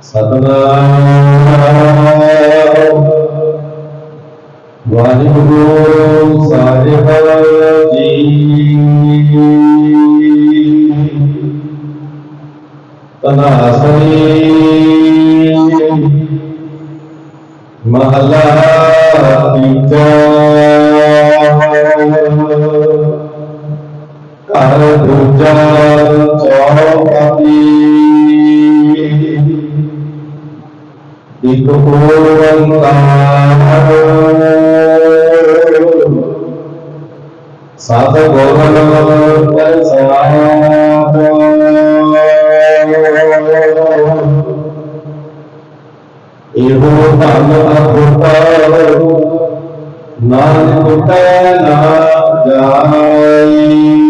سلام وعليه صالح الرجيم تناصري مهلاتك كهر دجال قومك साथ गौरव पर सवाया एहो धन अभुता नान कुटा ना जाई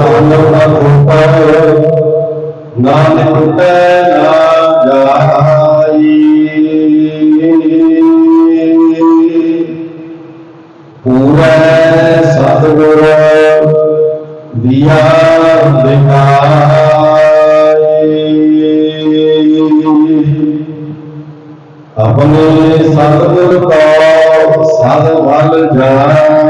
ਇਹੋ ਦਾਨ ਦਾ ਉਪਰ ਨਾਨਕ ਤੈ ਨਾ ਜਾਈ ਪੂਰੇ ਸਤਿਗੁਰ ਦੀਆ ਦਿਖਾਈ ਆਪਣੇ ਸਤਿਗੁਰ ਕੋ ਸਦ ਵੱਲ ਜਾਈ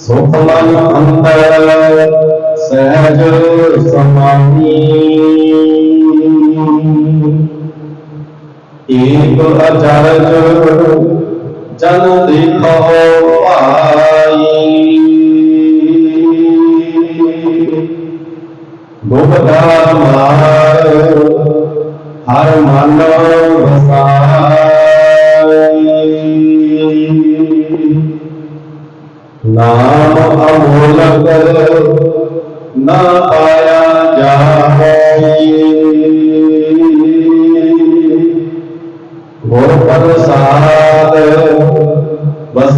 ਸੁਖ ਮਨ ਅੰਦਰ ਸਹਿਜ ਸਮਾਈ ਏਕ ਅਚਰਜ ਜਨ ਦੇਖੋ ਭਾਈ। ਗੋਬਦਾ ਮਾਰ ਹਰ ਮਨ ਵਸਾਈ नाम अमोलक न पाया जा प्रसाद बस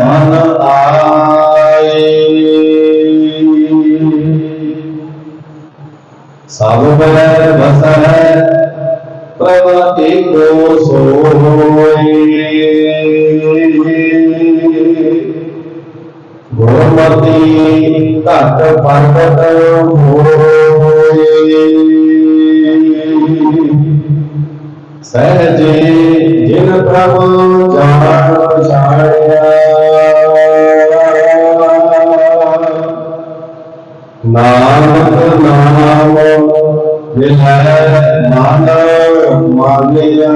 मन आए। सब में बस है प्रभ एक सोए। ਗੁਰਮਤੀ ਘਟ ਪ੍ਰਗਟ ਹੋਏ ਸਹਜੇ ਜਿਨ ਪ੍ਰਭ ਜਾਣ ਪਛਾਣਿਆ ਨਾਨਕ ਨਾਮ ਵਿਲੈ ਮਨ ਮਾਨਿਆ।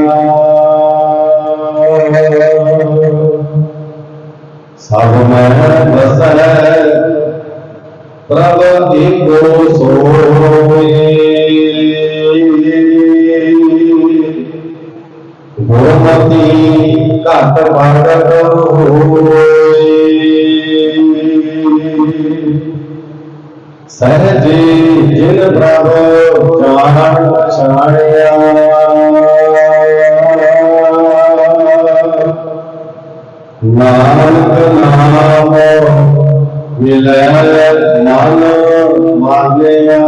सब में बस प्रभु को सोए। गोमती घट भगत सहजे जिन प्रभ जान छाया शांत नाम विलय मन मानया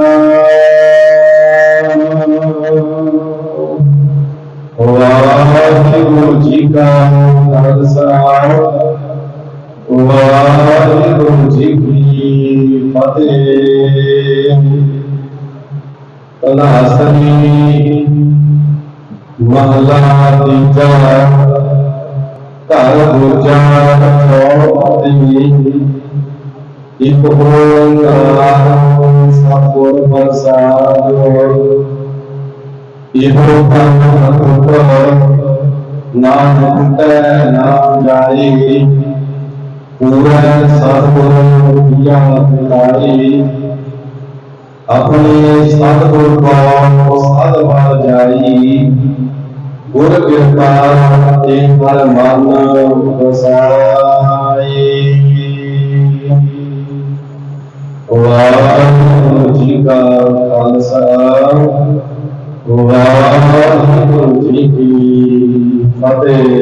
वाहिगुरु जी का हर सराय जी की फतेह कलासनी महला तीजा ਘਰ ਦੂਜਾ ਚੌਥੀ ਇਕ ਓੰਕਾਰ ਸਤਿਗੁਰ ਪ੍ਰਸਾਦ ਇਹੋ ਕੰਮ ਉਪਰ ਨਾਮ ਟੈ ਨਾਮ ਜਾਈ ਪੂਰਾ ਸਤਿਗੁਰ ਪਿਆ ਪਿਲਾਈ ਆਪਣੇ ਸਤਿਗੁਰ ਕੋ ਸਦ ਬਲ ਜਾਈ। ਗੁਰ ਕਿਰਪਾ ਤੇ ਹਰ ਮਨ ਵਸਾਏ ਵਾਹਿਗੁਰੂ ਜੀ ਕਾ ਖਾਲਸਾ ਵਾਹਿਗੁਰੂ ਜੀ ਕੀ ਫਤਿਹ।